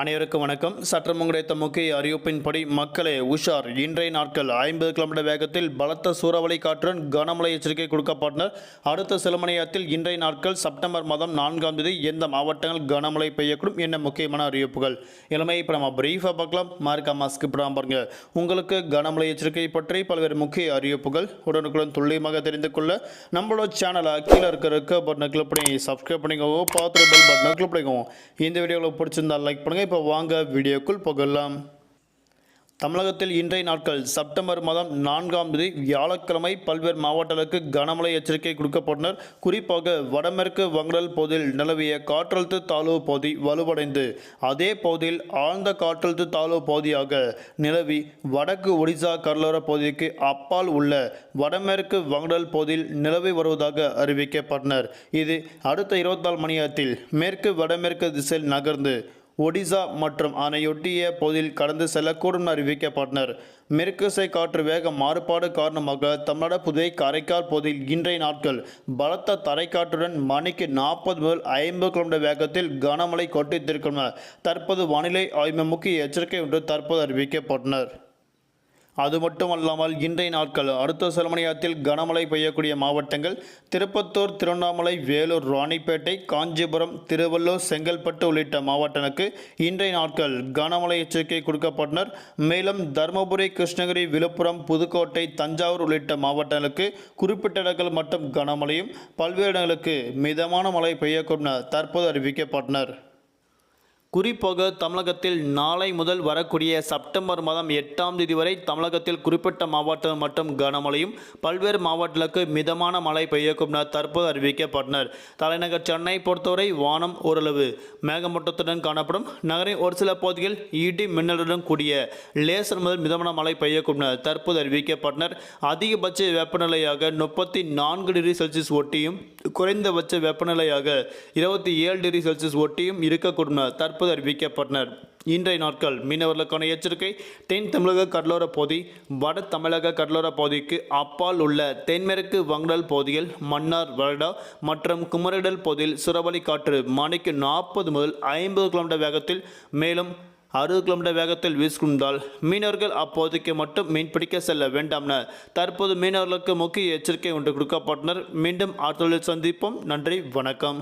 அனைவருக்கும் வணக்கம். சற்று முன்கிடைத்த முக்கிய அறிவிப்பின்படி மக்களே உஷார். இன்றைய நாட்கள் ஐம்பது கிலோமீட்டர் வேகத்தில் பலத்த சூறாவளி காற்றுடன் கனமழை எச்சரிக்கை கொடுக்கப்பட்டனர். அடுத்த சில மணி நேரத்தில் இன்றைய நாட்கள் செப்டம்பர் மாதம் நான்காம் தேதி எந்த மாவட்டங்கள் கனமழை பெய்யக்கூடும் என்ன முக்கியமான அறிவிப்புகள்? இளமை இப்போ நம்ம பிரீஃபாக பார்க்கலாம். மார்க்காமா ஸ்கிப் பாருங்க. உங்களுக்கு கனமழை எச்சரிக்கை பற்றி பல்வேறு முக்கிய அறிவிப்புகள் உடனுக்குடன் துல்லியமாக தெரிந்து கொள்ள நம்மளோட சேனலை கீழே இருக்கிற பட்டனை கிளிக் பண்ணி சப்ஸ்கிரைப் பண்ணிக்கோங்க. பார்த்து பெல் பட்டனை கிளிக் பண்ணிக்கோங்க. இந்த வீடியோவில் பிடிச்சிருந்தா லைக் பண்ணுங்கள் இப்போ வாங்க வீடியோக்குள் போகலாம் தமிழகத்தில் இன்றைய நாட்கள் செப்டம்பர் மாதம் நான்காம் தேதி வியாழக்கிழமை பல்வேறு மாவட்டங்களுக்கு கனமழை எச்சரிக்கை கொடுக்கப்பட்டனர். குறிப்பாக வடமேற்கு வங்கடல் பகுதியில் நிலவிய காற்றழுத்த தாழ்வு பகுதி வலுவடைந்து அதே பகுதியில் ஆழ்ந்த காற்றழுத்த தாழ்வு பகுதியாக நிலவி வடக்கு ஒடிசா கடலோர பகுதிக்கு அப்பால் உள்ள வடமேற்கு வங்கடல் பகுதியில் நிலவி வருவதாக அறிவிக்கப்பட்டனர். இது அடுத்த இருபத்தி நாலு மணி நேரத்தில் மேற்கு வடமேற்கு திசையில் நகர்ந்து ஒடிசா மற்றும் அதனையொட்டிய பகுதியில் கடந்து செல்லக்கூடும் அறிவிக்கப்பட்டனர். மேற்குசை காற்று வேக மாறுபாடு காரணமாக தமிழ்நாடு புதுவை காரைக்கால் பகுதியில் இன்றைய நாட்கள் பலத்த தரைக்காற்றுடன் மணிக்கு நாற்பது முதல் ஐம்பது கிலோமீட்டர் வேகத்தில் கனமழை கொட்டித்திருக்கும் தற்போது வானிலை ஆய்வு முக்கிய எச்சரிக்கை ஒன்று தற்போது அறிவிக்கப்பட்டனர். அது மட்டுமல்லாமல் இன்றைய நாட்கள் அடுத்த சில மணி நேரத்தில் கனமழை பெய்யக்கூடிய மாவட்டங்கள் திருப்பத்தூர் திருவண்ணாமலை வேலூர் ராணிப்பேட்டை காஞ்சிபுரம் திருவள்ளூர் செங்கல்பட்டு உள்ளிட்ட மாவட்டங்களுக்கு இன்றைய நாட்கள் கனமழை எச்சரிக்கை கொடுக்கப்பட்டனர். மேலும் தருமபுரி கிருஷ்ணகிரி விழுப்புரம் புதுக்கோட்டை தஞ்சாவூர் உள்ளிட்ட மாவட்டங்களுக்கு குறிப்பிட்ட இடங்கள் மட்டும் கனமழையும் பல்வேறு இடங்களுக்கு மிதமான மழை பெய்யக்கூடும் தற்போது அறிவிக்கப்பட்டனர். குறிப்பாக தமிழகத்தில் நாளை முதல் வரக்கூடிய செப்டம்பர் மாதம் எட்டாம் தேதி வரை தமிழகத்தில் குறிப்பிட்ட மாவட்டம் மற்றும் கனமழையும் பல்வேறு மாவட்டங்களுக்கு மிதமான மழை பெய்யக்கும் என தற்போது அறிவிக்கப்பட்டனர். தலைநகர் சென்னை பொறுத்தவரை வானம் ஓரளவு மேகமூட்டத்துடன் காணப்படும். நகரின் ஒரு சில பகுதிகள் இடி மின்னலுடன் கூடிய லேசர் முதல் மிதமான மழை பெய்யக்கும் என தற்போது அறிவிக்கப்பட்டனர். அதிகபட்ச வெப்பநிலையாக முப்பத்தி நான்கு டிகிரி செல்சியஸ் ஒட்டியும் குறைந்தபட்ச வெப்பநிலையாக இருபத்தி ஏழு டிகிரி செல்சியஸ் ஒட்டியும் இருக்கக்கூடும் தற்போது தற்போது அறிவிக்கப்பட்டனர் இன்றைய நாட்கள் மீனவர்களுக்கான எச்சரிக்கை. தென் தமிழக கடலோர பகுதி வட தமிழக கடலோர பகுதிக்கு அப்பால் உள்ள தென்மேற்கு வங்கடல் பகுதியில் மன்னார் வருடா மற்றும் குமரிடல் பகுதியில் சுறவழி காற்று மணிக்கு நாற்பது முதல் ஐம்பது கிலோமீட்டர் வேகத்தில் மேலும் அறுபது கிலோமீட்டர் வேகத்தில் வீசுகின்றால் மீனவர்கள் அப்போதைக்கு மட்டும் மீன்பிடிக்க செல்ல வேண்டாம் என தற்போது மீனவர்களுக்கு முக்கிய எச்சரிக்கை ஒன்று கொடுக்கப்பட்டனர். மீண்டும் ஆற்றலில் சந்திப்போம். நன்றி வணக்கம்.